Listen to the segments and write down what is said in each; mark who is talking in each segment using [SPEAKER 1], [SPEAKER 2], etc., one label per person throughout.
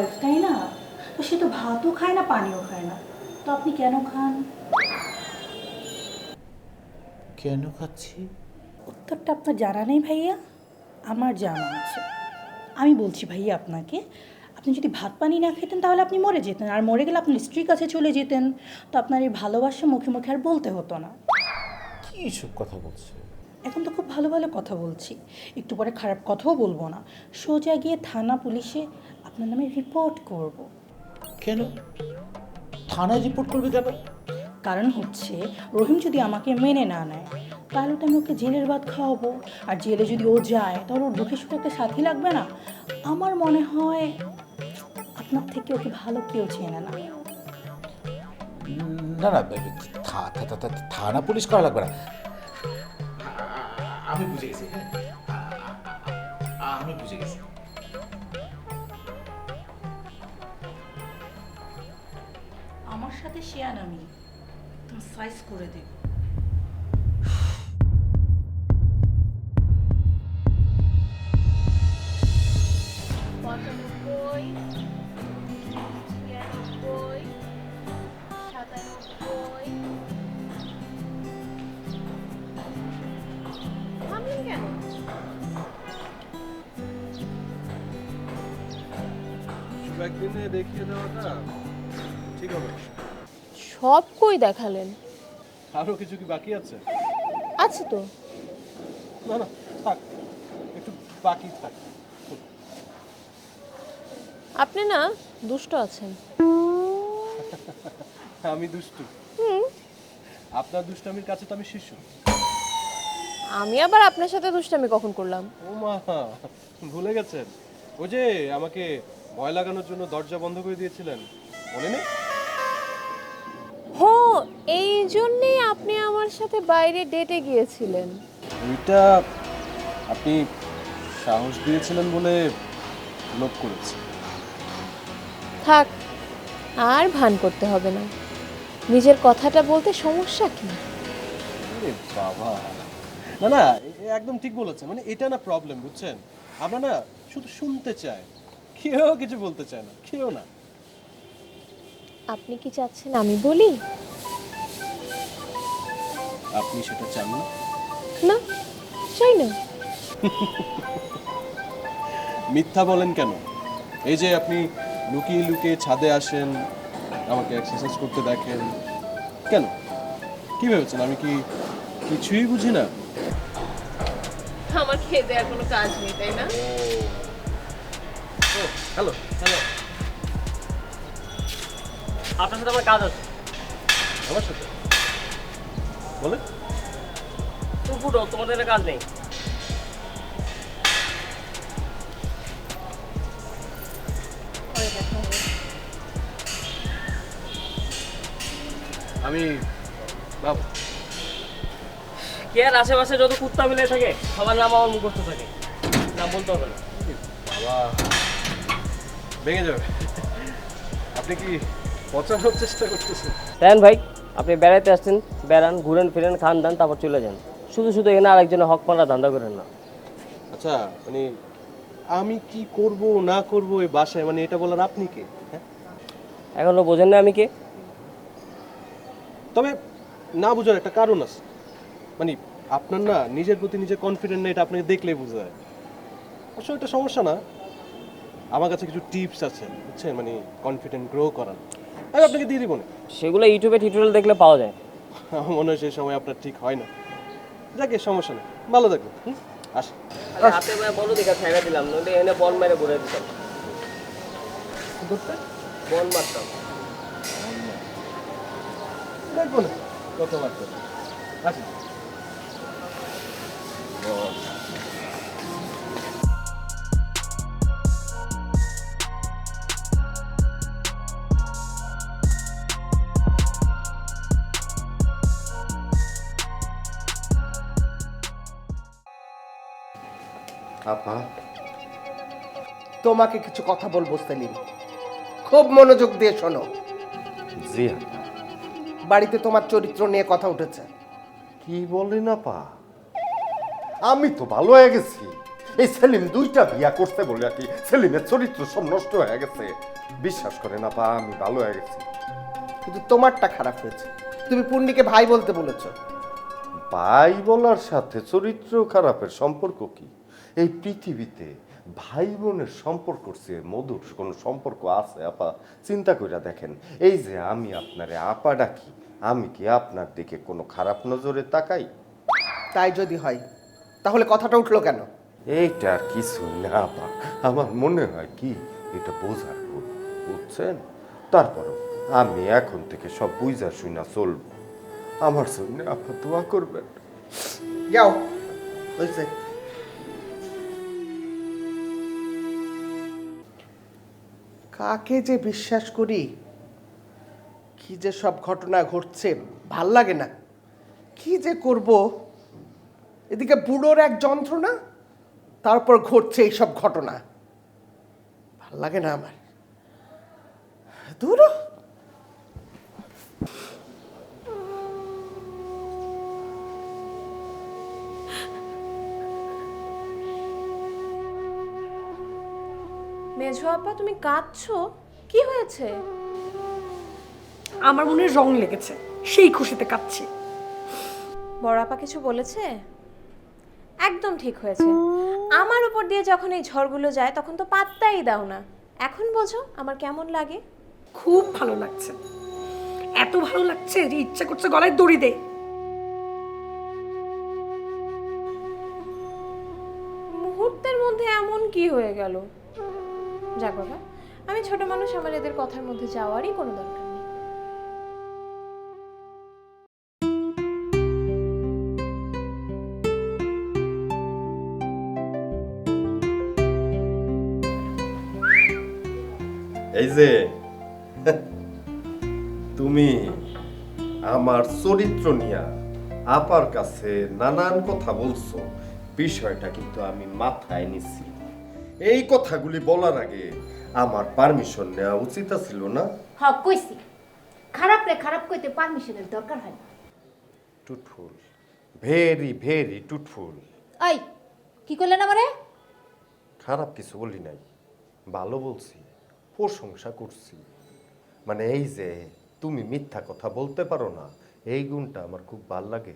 [SPEAKER 1] Wife তাই না? তো সে তো ভাতও খায় না পানিও খায় না। তো আপনি কেন খান?
[SPEAKER 2] কেন খাচ্ছি?
[SPEAKER 1] উত্তরটা আপনার জানা নেই ভাইয়া? আমার জানা আছে। আমি বলছি ভাইয়া আপনাকে আপনি যদি ভাত পানি না খেতেন তাহলে আপনি মরে যেতেন আর মরে গেলে আপনার স্ত্রীর কাছে চলে যেতেন। তো আপনার এই ভালোবাসা মুখে মুখে আর বলতে হতো না।
[SPEAKER 2] কি সব কথা বলছো?
[SPEAKER 1] এখন তো খুব ভালো ভালো কথা বলছি। একটু পরে খারাপ কথাও বলব না। সোজা গিয়ে থানা পুলিশে আপনার নামে রিপোর্ট করব।
[SPEAKER 2] কেন? থানায় রিপোর্ট করবে কেন?
[SPEAKER 1] কারণ হচ্ছে রহিম যদি আমাকে মেনে না নেয় তাহলে তো আমি ওকে জেলের ভাত খাওয়াবো। আর জেলে যদি ও যায় তাহলে ওর দুঃখে সুখে একটা সাথী লাগবে না? আমার মনে হয় আপনার থেকে ওকে ভালো কেউ চেনে না।
[SPEAKER 2] না না থানা পুলিশ করা লাগবে না। আমি বুঝে গেছি। হ্যাঁ আমি বুঝে গেছি।
[SPEAKER 1] আমার সাথে শেয়ার আমি তুমি সাইজ করে দেব
[SPEAKER 3] পঁচানব্বই। ছিয়ানব্বই কেন
[SPEAKER 4] একদিনে দেখিয়ে দেওয়াটা ঠিক হবে।
[SPEAKER 3] সব কই দেখালেন?
[SPEAKER 4] আরও কিছু কি বাকি আছে?
[SPEAKER 3] আছে তো।
[SPEAKER 4] না না থাক একটু বাকি থাক।
[SPEAKER 3] আপনি না দুষ্ট আছেন।
[SPEAKER 4] আমি দুষ্টু। আপনার দুষ্টামির কাছে তো আমি শিশু।
[SPEAKER 3] আমি আবার আপনার সাথে দুষ্টামি কখন করলাম?
[SPEAKER 4] ও মা ভুলে গেছেন। ওই যে আমাকে ভয় লাগানোর জন্য দরজা বন্ধ করে দিয়েছিলেন। মনে নেই?
[SPEAKER 3] হো এই জন্যেই আপনি আমার সাথে বাইরে ডেটে গিয়েছিলেন।
[SPEAKER 4] ওইটা আপনি সাহস দিয়েছিলেন বলে লোভ করেছি।
[SPEAKER 3] থাক আর ভান করতে হবে না। নিজের কথাটা বলতে সমস্যা কি?
[SPEAKER 4] বাবা। না না একদম ঠিক বলেছেন। মানে এটা না প্রবলেম বুঝছেন? আমরা না শুধু শুনতে চাই। কেউ কিছু বলতে চায় না কেউ না।
[SPEAKER 3] আপনি কি চাচ্ছেন আমি বলি?
[SPEAKER 4] আপনি সেটা চান না।
[SPEAKER 3] না চাই না।
[SPEAKER 4] মিথ্যা বলেন কেন? এই যে আপনি লুকিয়ে লুকিয়ে ছাদে আসেন আমাকে এক্সারসাইজ করতে দেখেন। কেন? কি ভেবেছেন? আমি কি কিছুই বুঝি না?
[SPEAKER 3] আমার খেয়ে দেওয়ার কোনো কাজ নেই, তাই না?
[SPEAKER 4] Hello hello.
[SPEAKER 5] আপনার সাথে আমার কাজ আছে।
[SPEAKER 4] আমার সাথে?
[SPEAKER 5] তুমি ফুটো তোমাদের কাজ নেই।
[SPEAKER 4] আমি বাবু।
[SPEAKER 5] কে আর আশেপাশে যত কুত্তা মিলে থাকে সবার নাম আমার মুখস্থ থাকে। নাম বলতে হবে না।
[SPEAKER 4] বাবা ভেঙে যাবে। আপনি কি পচানোর চেষ্টা করতেছেন?
[SPEAKER 5] দেন ভাই আপনি বেড়াইতে আসছেন বেড়ান ঘুরেন ফিরেন খান দান তারপর চলে যান। শুধু শুধু এখানে আরেকজনের হক মারা ধান্দা করেন না।
[SPEAKER 4] আচ্ছা মানে আমি কি করব না করব এই বাসায়? মানে এটা বলার আপনি কে? হ্যাঁ?
[SPEAKER 5] এখনও বোঝেন না আমি কে।
[SPEAKER 4] তবে না বোঝার একটা কারণ আছে। মানে আপনার না নিজের প্রতি নিজের কনফিডেন্ট না এটা আপনাকে দেখলেই বোঝা যায়। আসলে এটা সমস্যা না। আমার কাছে কিছু টিপস আছে বুঝছেন? মানে কনফিডেন্ট গ্রো করার। আমি আপনাকে দিয়ে দিব না।
[SPEAKER 5] সেগুলো ইউটিউবে টিউটোরিয়াল দেখলে পাওয়া যায়।
[SPEAKER 4] আমার মনে হয় সেই সময় আপনার ঠিক হয় না। যাকে সমস্যা নেই। ভালো থাকবেন হুম? আসি।
[SPEAKER 5] হাতে বলো দেখা ছাইরা দিলাম নইলে এনে বল মেরে ঘুরে দিতাম।
[SPEAKER 4] কি করতে?
[SPEAKER 5] বল মারতাম।
[SPEAKER 4] দেখব না। কথাবার্তা আসি।
[SPEAKER 6] আপা। তোমাকে কিছু কথা বলব সেলিম। খুব মনোযোগ দিয়ে শোনো।
[SPEAKER 2] জি
[SPEAKER 6] বাড়িতে তোমার চরিত্র নিয়ে কথা উঠেছে।
[SPEAKER 7] কি বলেন আপা? আমি তো ভালো হয়ে গেছি। এই সেলিম দুইটা বিয়া করতে বলে আর কি সেলিমের চরিত্র সব নষ্ট হয়ে গেছে। বিশ্বাস করে না পা আমি ভালো হয়ে গেছি।
[SPEAKER 6] কিন্তু তোমারটা খারাপ হয়েছে। তুমি পূর্ণিকে ভাই বলতে বলেছ।
[SPEAKER 7] ভাই বলার সাথে চরিত্র খারাপের সম্পর্ক কি? এই পৃথিবীতে ভাই বোনের সম্পর্ক চেয়ে মধুর কোনো সম্পর্ক আছে? আপা চিন্তা করে দেখেন এই যে আমি আপনারে আপা ডাকি আমি কি আপনার দিকে কোনো খারাপ নজরে তাকাই?
[SPEAKER 6] তাই যদি হয় তাহলে কথাটা উঠল কেন?
[SPEAKER 7] এইটা আর কিছু না আপা। আমার মনে হয় কি এটা বোঝার ভুল বুঝছেন? তারপরও আমি এখন থেকে সব বুঝা শুনা চলবো। আমার জন্য আপা দোয়া করবেন।
[SPEAKER 6] যাও হয়েছে কাকে যে বিশ্বাস করি? কি যে সব ঘটনা ঘটছে, ভালো লাগে না। কি যে করব? এদিকে বুড়োর এক যন্ত্রণা, তারপর ঘটছে এইসব ঘটনা। ভালো লাগে না আমার। দূর
[SPEAKER 3] মেঝো আপা তুমি কাঁদছো? কি হয়েছে?
[SPEAKER 8] আমার মনে রং লেগেছে। সেই খুশিতে কাঁদছি।
[SPEAKER 3] বড় আপা কিছু বলেছে? একদম ঠিক হয়েছে। আমার উপর দিয়ে যখন এই ঝড়গুলো যায় তখন তো পাত্তাই দাও না। এখন বোঝো আমার কেমন লাগে?
[SPEAKER 8] খুব ভালো লাগছে। এত ভালো লাগছে যে ইচ্ছা করছে গলায় দড়ি দে
[SPEAKER 3] মুহূর্তের মধ্যে এমন কি হয়ে গেল? যাক বাবা, আমি ছোট মানুষ, আমার এদের কথার মধ্যে যাওয়ারই কোনো দরকার
[SPEAKER 7] এই যে, তুমি আমার চরিত্র নিয়ে আপার কাছে নানান কথা বলছো, বিষয়টা কিন্তু আমি মাথায় নিছি। এই কথাগুলি বলার আগে আমার পারমিশন নেওয়া উচিত ছিল না?
[SPEAKER 9] হ কইছি। খারাপ রে খারাপ কইতে পারমিশনের দরকার হয় না।
[SPEAKER 7] টুটফুল। Very very truthful.
[SPEAKER 9] এই কি করলেন আমারে?
[SPEAKER 7] খারাপ কিছু বলি নাই। ভালো বলছি প্রশংসা করছি। মানে এই যে তুমি মিথ্যা কথা বলতে পারো না এই গুণটা আমার খুব ভালো লাগে।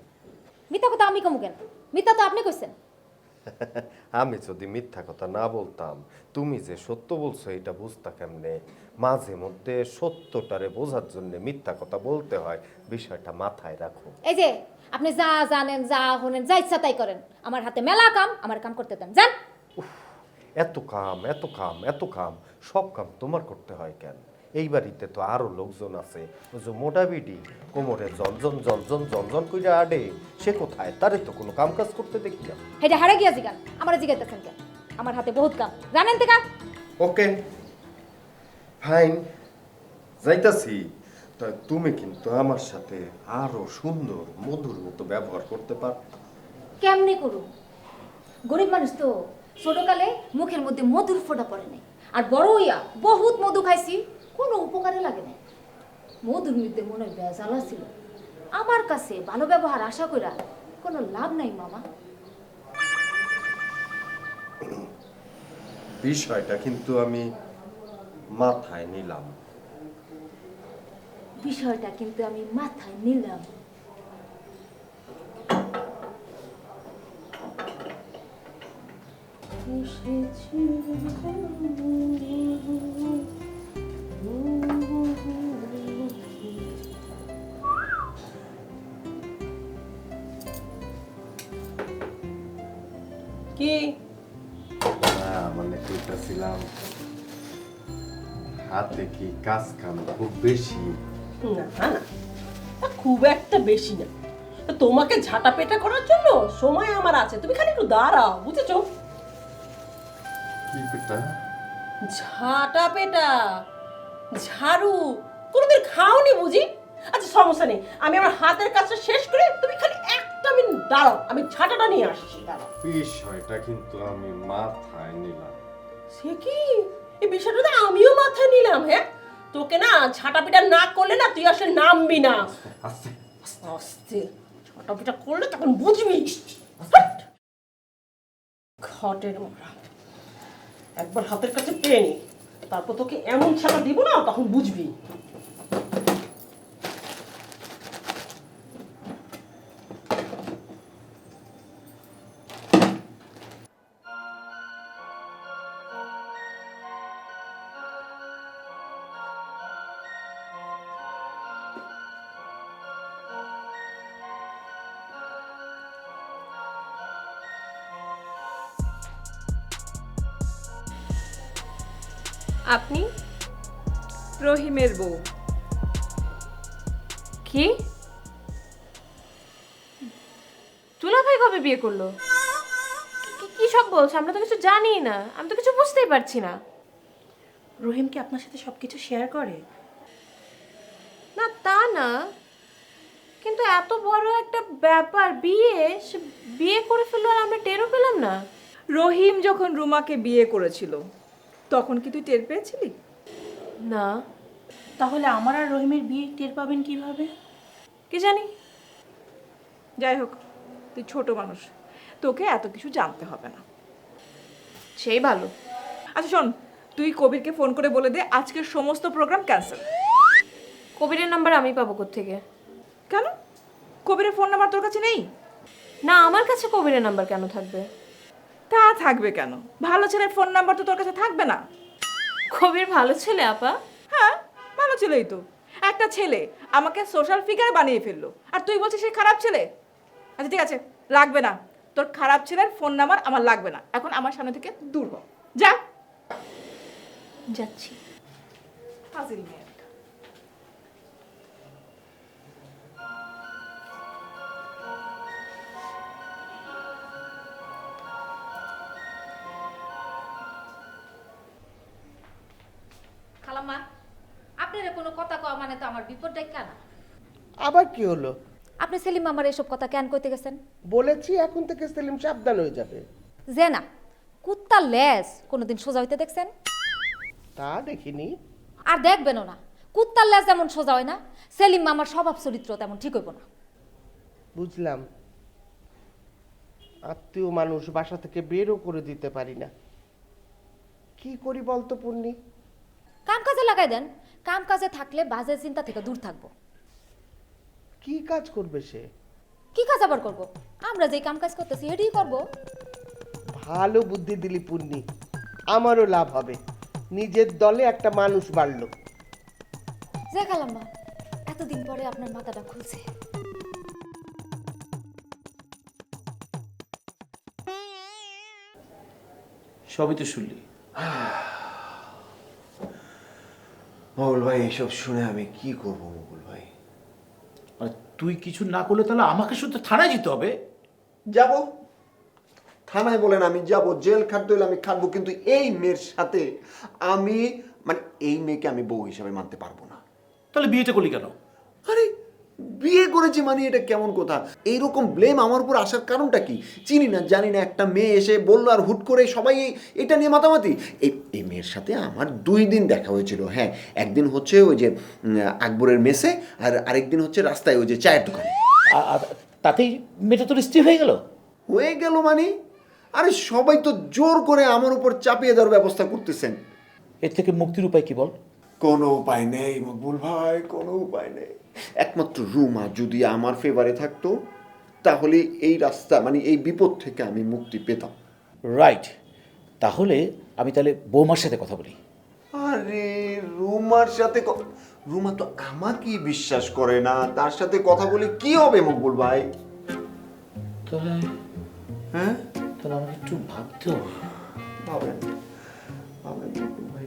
[SPEAKER 9] মিথ্যা কথা আমি কমু কেন? মিথ্যা তো আপনি কইছেন।
[SPEAKER 7] আমি যদি মিথ্যা কথা না বলতাম তুমি যে সত্য বলছো এটা বুঝতা কেমনে? মাঝে মধ্যে সত্যটারে বোঝার জন্য মিথ্যা কথা বলতে হয় বিষয়টা মাথায় রাখো।
[SPEAKER 9] এই যে আপনি যা জানেন যা হনেন যা ইচ্ছা তাই করেন। আমার হাতে মেলা কাম আমার কাম করতে দেন। যান।
[SPEAKER 7] এত কাম এত কাম এত কাম সব কাম তোমার করতে হয় কেন? এই বাড়িতে তো আরও লোকজন আছে। ওই যে মোটা বিডি কোমরে জনজন জনজন জনজন কইরা আডে সে কোথায়? তারে তো কোনো কাম কাজ করতে দেখি না।
[SPEAKER 9] হেটা হারে গিয়া জিগান আমার জিগাইতেছেন কেন? আমার হাতে বহুত কাম। জানেন থেকে
[SPEAKER 7] ওকে। ফাইন যাইতাছি। তা তুমি কিন্তু আমার সাথে আরও সুন্দর মধুর মতো ব্যবহার করতে পার।
[SPEAKER 9] কেমনে করু? গরিব মানুষ তো ছোটকালে মুখের মধ্যে মধুর ফোঁটা পড়ে নাই। আর বড় হইয়া বহুত মধু খাইছি। কোনো উপকারে লাগে নাই। মধুর মধ্যে মনে বেজালা ছিল আমার কাছে ভালো ব্যবহার আশা কইরা কোনো লাভ নাই মামা।
[SPEAKER 7] বিষয়টা কিন্তু আমি মাথায় নিলাম।
[SPEAKER 9] বিষয়টা কিন্তু আমি মাথায় নিলাম।
[SPEAKER 8] কি?
[SPEAKER 7] মানে কইতাছিলাম হাতে কি কাজ কাম খুব বেশি?
[SPEAKER 8] না না খুব একটা বেশি না। তোমাকে ঝাঁটা পেটা করার জন্য সময় আমার আছে তুমি খালি একটু দাঁড়াও বুঝেছ?
[SPEAKER 7] কি
[SPEAKER 8] ঝাঁটা পেটা? ঝাড়ু? কোনোদিন খাওনি বুঝি? আচ্ছা সমস্যা নেই। আমি আমার হাতের কাজটা শেষ করে তুমি খালি একটা মিনিট দাঁড়াও। আমি ঝাঁটাটা নিয়ে আসছি দাঁড়াও।
[SPEAKER 7] বিষয়টা কিন্তু আমি মাথায় নিলাম।
[SPEAKER 8] সে কি? এই বিষয়টা তো আমিও মাথায় নিলাম হ্যাঁ? তোকে না ঝাঁটা পিটা না করলে না তুই আসলে নামবি না।
[SPEAKER 7] আস্তে
[SPEAKER 8] আস্তে। আস্তে। ঝাঁটা পিটা করলে তখন বুঝবি! হটের মোড়া একবার হাতের কাছে পেয়ে নি। তারপর তোকে এমন ছাড়া দিব না তখন বুঝবি।
[SPEAKER 3] আপনি?
[SPEAKER 10] রহিমের বউ।
[SPEAKER 3] কি? দুলাভাই কবে বিয়ে করল? কি- কি সব বলছো? আমরা তো কিছু জানি না। আমি তো কিছু বুঝতেই পারছি না।
[SPEAKER 1] রহিম কি আপনার সাথে সব কিছু শেয়ার করে?
[SPEAKER 3] না তা না। কিন্তু এত বড় একটা ব্যাপার বিয়ে সে বিয়ে করে ফেলল আর আমরা টেরও পেলাম না।
[SPEAKER 10] রহিম যখন রুমাকে বিয়ে করেছিল তখন কি তুই টের পেয়েছিলি?
[SPEAKER 3] না।
[SPEAKER 1] তাহলে আমার আর রহিমের বিয়ে টের পাবেন কীভাবে?
[SPEAKER 3] কি জানি?
[SPEAKER 10] যাই হোক তুই ছোট মানুষ তোকে এত কিছু জানতে হবে না।
[SPEAKER 3] সেই ভালো।
[SPEAKER 10] আচ্ছা শোন তুই কবিরকে ফোন করে বলে দে আজকের সমস্ত প্রোগ্রাম ক্যান্সেল
[SPEAKER 3] কবিরের নাম্বার আমি পাবো থেকে
[SPEAKER 10] কেন? কবিরের ফোন নাম্বার তোর কাছে নেই?
[SPEAKER 3] না আমার কাছে কবিরের নাম্বার কেন থাকবে?
[SPEAKER 10] তা থাকবে কেন? ভালো ছেলের ফোন নাম্বার তো তোর কাছে থাকবে না।
[SPEAKER 3] কবির ভালো ছেলে আপা।
[SPEAKER 10] হ্যাঁ ভালো ছেলেই তো। একটা ছেলে আমাকে সোশ্যাল ফিগার বানিয়ে ফেলল। আর তুই বলছিস সে খারাপ ছেলে? আচ্ছা ঠিক আছে লাগবে না। তোর খারাপ ছেলের ফোন নাম্বার আমার লাগবে না। এখন আমার সামনে থেকে দূর হ। যা।
[SPEAKER 3] যাচ্ছি।
[SPEAKER 10] ফাজিল মেয়ে।
[SPEAKER 9] তো আমার কেন
[SPEAKER 6] আবার কি হলো?
[SPEAKER 9] আপনি সেলিম আমার এসব কথা কেন কইতে গেছেন?
[SPEAKER 6] বলেছি এখন থেকে সেলিম সাবধান হয়ে যাবে।
[SPEAKER 9] যে না কুত্তার লেজ কোনোদিন সোজা হইতে দেখছেন?
[SPEAKER 6] তা দেখিনি।
[SPEAKER 9] আর দেখবেনও না। কুত্তার লেজ যেমন সোজা হয় না সেলিম মামার স্বভাব চরিত্র তেমন ঠিক হইব না।
[SPEAKER 6] বুঝলাম। আত্মীয় মানুষ বাসা থেকে বেরও করে দিতে পারি না। কি করি বলতো পূর্ণি
[SPEAKER 9] কাম কাজে লাগাই দেন। কাম কাজে থাকলে বাজে চিন্তা থেকে দূর থাকব।
[SPEAKER 6] কি কাজ করবে সে?
[SPEAKER 9] কি কাজ আবার করব? আমরা যেই কাম কাজ করতেছি এটাই করব।
[SPEAKER 6] ভালো বুদ্ধি দিলি পূর্ণি আমারও লাভ হবে। নিজের দলে একটা মানুষ বাড়লো।
[SPEAKER 9] যে খালাম্মা এতদিন পরে আপনার মাথাটা খুলছে।
[SPEAKER 2] সবই তো শুনলি।
[SPEAKER 11] মঙ্গল ভাই এসব শুনে আমি কি করব মঙ্গল ভাই?
[SPEAKER 2] আর তুই কিছু না করলে তাহলে আমাকে শুধু থানায় যেতে হবে?
[SPEAKER 11] যাব। থানায় বলেন আমি যাব জেল খাটতে হলে আমি খাটবো কিন্তু এই মেয়ের সাথে আমি মানে এই মেয়েকে আমি বউ হিসাবে মানতে পারব না।
[SPEAKER 2] তাহলে বিয়েটা করলি কেন?
[SPEAKER 11] আরে বিয়ে করেছি মানে এটা কেমন কথা? এইরকম ব্লেম আমার উপর আসার কারণটা কি? চিনি না জানি না একটা মেয়ে এসে বলল আর হুট করে সবাই এটা নিয়ে মাতামাতি। এই এই মেয়ের সাথে আমার দুই দিন দেখা হয়েছিল হ্যাঁ। একদিন হচ্ছে ওই যে আকবরের মেসে আর আরেকদিন হচ্ছে রাস্তায় ওই যে চায়ের দোকানে।
[SPEAKER 2] তাতেই মেয়েটা তোর স্ত্রী হয়ে গেল?
[SPEAKER 11] হয়ে গেল মানে? আরে সবাই তো জোর করে আমার উপর চাপিয়ে দেওয়ার ব্যবস্থা করতেছেন।
[SPEAKER 2] এর থেকে মুক্তির উপায় কি বল?
[SPEAKER 11] কোনো উপায় নেই মকবুল ভাই কোনো উপায় নেই। একমাত্র রুমা যদি আমার ফেভারে থাকতো তাহলে এই রাস্তা মানে এই বিপদ থেকে আমি মুক্তি পেতাম।
[SPEAKER 2] রাইট তাহলে আমি তাহলে বৌমার সাথে কথা বলি।
[SPEAKER 11] আরে রুমার সাথে ক- রুমা তো আমাকেই বিশ্বাস করে না। তার সাথে কথা বলে কি হবে মকবুল ভাই?
[SPEAKER 2] তাহলে
[SPEAKER 11] হ্যাঁ?
[SPEAKER 2] তাহলে আমাকে একটু ভাবতে হবে।
[SPEAKER 11] ভাবেন ভাবেন মকবুল ভাই।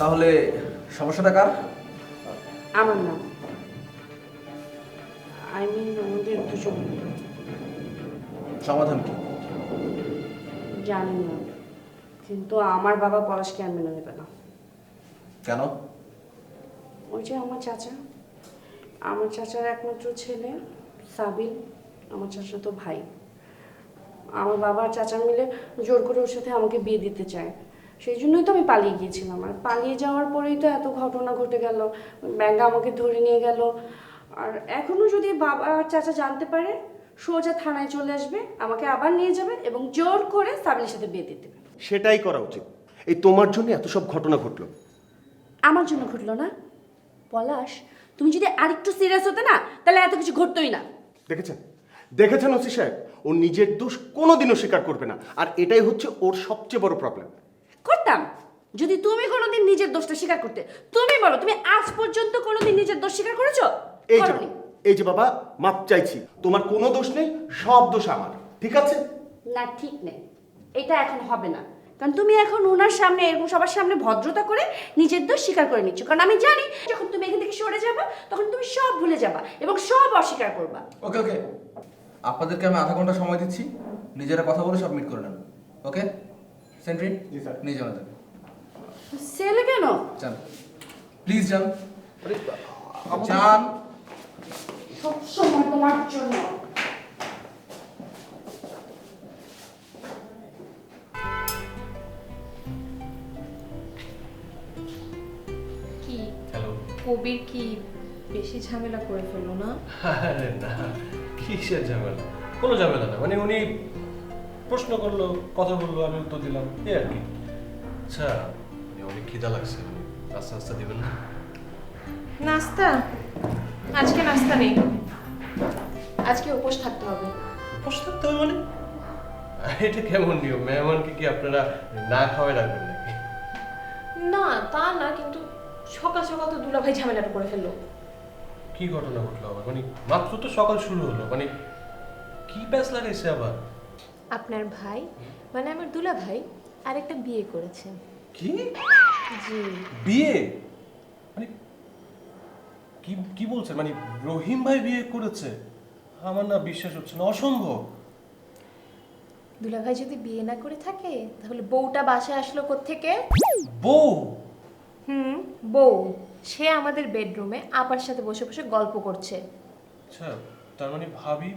[SPEAKER 12] তাহলে সমস্যাটা কার?
[SPEAKER 8] আমার নাম। আই মিন আমাদের দুজন।
[SPEAKER 12] সমাধান কি?
[SPEAKER 8] জানি না। কিন্তু আমার বাবা পলাশকে আর মেনে নেবে না।
[SPEAKER 12] কেন?
[SPEAKER 8] ওই যে আমার চাচা। আমার চাচার একমাত্র ছেলে সাবিল। আমার চাচা তো ভাই। আমার বাবা আর চাচা মিলে জোর করে ওর সাথে আমাকে বিয়ে দিতে চায়।
[SPEAKER 13] সেই জন্যই তো আমি পালিয়ে গিয়েছিলাম। আর পালিয়ে যাওয়ার পরেই তো এত ঘটনা ঘটে গেল। ব্যাঙ্গা আমাকে ধরে নিয়ে গেল। আর এখনও যদি বাবা আর চাচা জানতে পারে সোজা থানায় চলে আসবে আমাকে আবার নিয়ে যাবে এবং জোর করে সাবিলের সাথে বিয়ে দিয়ে দেবে
[SPEAKER 6] সেটাই করা উচিত। এই তোমার জন্য এত সব ঘটনা ঘটলো।
[SPEAKER 13] আমার জন্য ঘটলো না? পলাশ তুমি যদি আরেকটু সিরিয়াস হতে না তাহলে এত কিছু ঘটতোই না।
[SPEAKER 6] দেখেছেন? দেখেছেন ওসি সাহেব? ও নিজের দোষ কোনোদিনও স্বীকার করবে না। আর এটাই হচ্ছে ওর সবচেয়ে বড় প্রবলেম
[SPEAKER 13] করতাম। যদি তুমি কোনোদিন নিজের দোষটা স্বীকার করতে তুমি বলো তুমি আজ পর্যন্ত কোনোদিন নিজের দোষ স্বীকার করেছ?
[SPEAKER 6] এই যে
[SPEAKER 13] করোনি।
[SPEAKER 6] এই যে বাবা মাপ চাইছি। তোমার কোনো দোষ নেই সব দোষ আমার ঠিক আছে?
[SPEAKER 13] না ঠিক নেই। এটা এখন হবে না। কারণ তুমি এখন ওনার সামনে এরকম সবার সামনে ভদ্রতা করে নিজের দোষ স্বীকার করে নিচ্ছ। কারণ আমি জানি যখন তুমি এখান থেকে সরে যাবা তখন তুমি সব ভুলে যাবা এবং সব অস্বীকার করবা।
[SPEAKER 12] ওকে ওকে। আপনাদেরকে আমি আধা ঘণ্টা সময় দিচ্ছি। নিজেরা কথা বলে সাবমিট করে নেন। ওকে? সেন্ট্রি জি স্যার নিয়ে যান ওদের।
[SPEAKER 13] ছেলে কেন?
[SPEAKER 12] যান প্লিজ যান যান
[SPEAKER 13] সব সময় তোমার জন্য।
[SPEAKER 3] কি?
[SPEAKER 4] হ্যালো
[SPEAKER 3] কবির কি বেশি ঝামেলা করে ফেলল না?
[SPEAKER 4] আরে না কিসের ঝামেলা? কোনো ঝামেলা না। মানে উনি প্রশ্ন করল কথা বলল আমি উত্তর দিলাম। এই আর কি। আচ্ছা অনেক খিদা লাগছে। আস্তে আস্তে দিবেন না?
[SPEAKER 3] নাস্তা? আজকে নাস্তা নেই। আজকে উপোস থাকতে হবে।
[SPEAKER 4] উপোস থাকতে হবে মানে? এটা কেমন নিয়ম? মেহমানকে কি আপনারা না খাওয়াই রাখবেন নাকি?
[SPEAKER 3] না তা না কিন্তু সকাল সকাল তো দুলাভাই ঝামেলাটা করে ফেলল।
[SPEAKER 4] কি ঘটনা ঘটলো আবার? মানে মাত্র তো সকাল শুরু হলো। মানে কি প্যাস লাগাইছে আবার?
[SPEAKER 3] আপনার ভাই মানে আমার দুলা ভাই আরেকটা বিয়ে করেছে।
[SPEAKER 4] কি?
[SPEAKER 3] জি।
[SPEAKER 4] বিয়ে? মানে কি কি বলছেন? মানে রহিম ভাই বিয়ে করেছে? আমার না বিশ্বাস হচ্ছে না অসম্ভব।
[SPEAKER 3] দুলা ভাই যদি বিয়ে না করে থাকে তাহলে বউটা বাসায় আসলো থেকে
[SPEAKER 4] বউ?
[SPEAKER 3] হুম বউ। সে আমাদের বেডরুমে আপার সাথে বসে বসে গল্প করছে।
[SPEAKER 4] আচ্ছা তার মানে ভাবি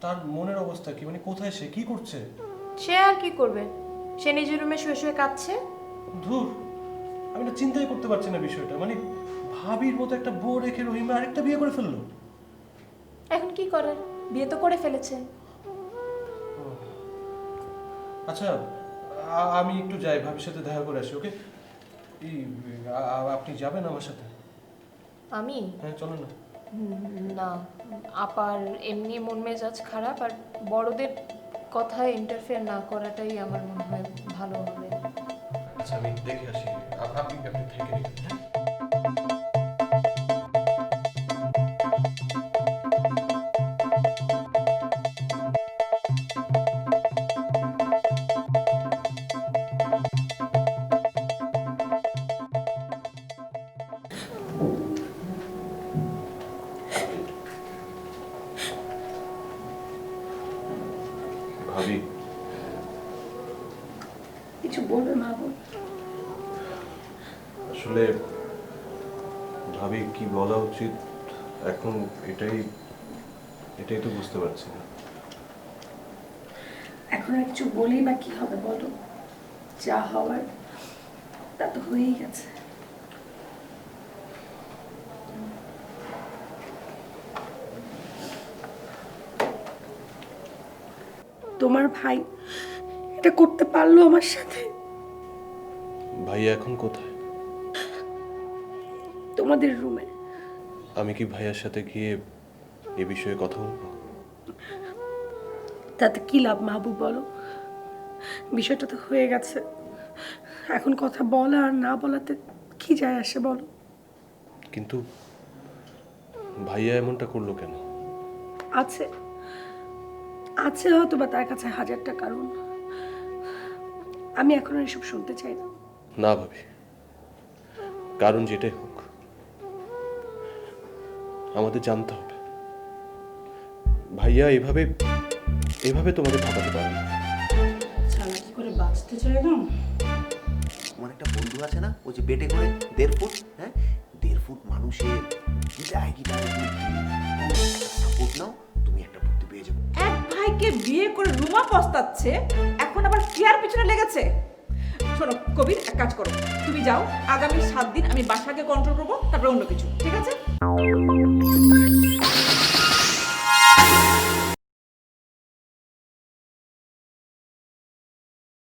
[SPEAKER 4] তার মনের অবস্থা কি? মানে কোথায় সে? কি করছে?
[SPEAKER 3] সে আর কি করবে? সে নিজের রুমে শুয়ে শুয়ে কাঁদছে?
[SPEAKER 4] ধুর আমি না চিন্তাই করতে পারছি না বিষয়টা। মানে ভাবির মতো একটা বউ রেখে রহিম আরেকটা বিয়ে করে ফেলল।
[SPEAKER 3] এখন কি করার? বিয়ে তো করে ফেলেছে।
[SPEAKER 4] আচ্ছা আ- আমি একটু যাই ভাবির সাথে দেখা করে আসি ওকে? এই আ- আ- আপনি যাবেন আমার সাথে?
[SPEAKER 3] আমি?
[SPEAKER 4] হ্যাঁ চলো না।
[SPEAKER 3] না। আপার এমনি মন মেজাজ খারাপ আর বড়দের কথায় ইন্টারফেয়ার না করাটাই আমার মনে হয় ভালো হবে।
[SPEAKER 4] আচ্ছা আমি দেখে আসি। আপনি আপনি থেকে উচিত এখন এটাই এটাই তো বুঝতে পারছি না।
[SPEAKER 1] এখন আর কিছু বলি বা কি হবে বলো? যা হওয়ার তা তো হয়েই গেছে। তোমার ভাই এটা করতে পারল আমার সাথে?
[SPEAKER 4] ভাইয়া এখন কোথায়?
[SPEAKER 1] তোমাদের রুমে।
[SPEAKER 4] আমি কি ভাইয়ার সাথে গিয়ে এ বিষয়ে কথা বলব?
[SPEAKER 1] তাতে কি লাভ মাহবুব বলো? বিষয়টা তো হয়ে গেছে। এখন কথা বলা আর না বলাতে কি যায় আসে বলো?
[SPEAKER 4] কিন্তু ভাইয়া এমনটা করল কেন?
[SPEAKER 1] আছে। আছে হয়তো বা তার কাছে হাজারটা কারণ। আমি এখন এসব শুনতে চাই না।
[SPEAKER 4] না ভাবি। কারণ যেটাই হোক। আমাদের জানতে হবে। ভাইয়া এভাবে এভাবে তোমাকে ঠকাতে পারে না।
[SPEAKER 1] চালাকি করে বাঁচতে চাই না?
[SPEAKER 11] আমার একটা বন্ধু আছে না ও যে বেটে করে দেড় ফুট হ্যাঁ? দেড় ফুট মানুষের গিটায় গিটায় সাপোর্ট নাও তুমি একটা বুদ্ধি পেয়ে যাবে।
[SPEAKER 10] এক ভাইকে বিয়ে করে রুমা পস্তাচ্ছে এখন আবার কেয়ার পিছনে লেগেছে? শোনো কবির এক কাজ করো। তুমি যাও আগামী সাত দিন আমি বাসাকে কন্ট্রোল করব তারপরে অন্য কিছু ঠিক আছে? Música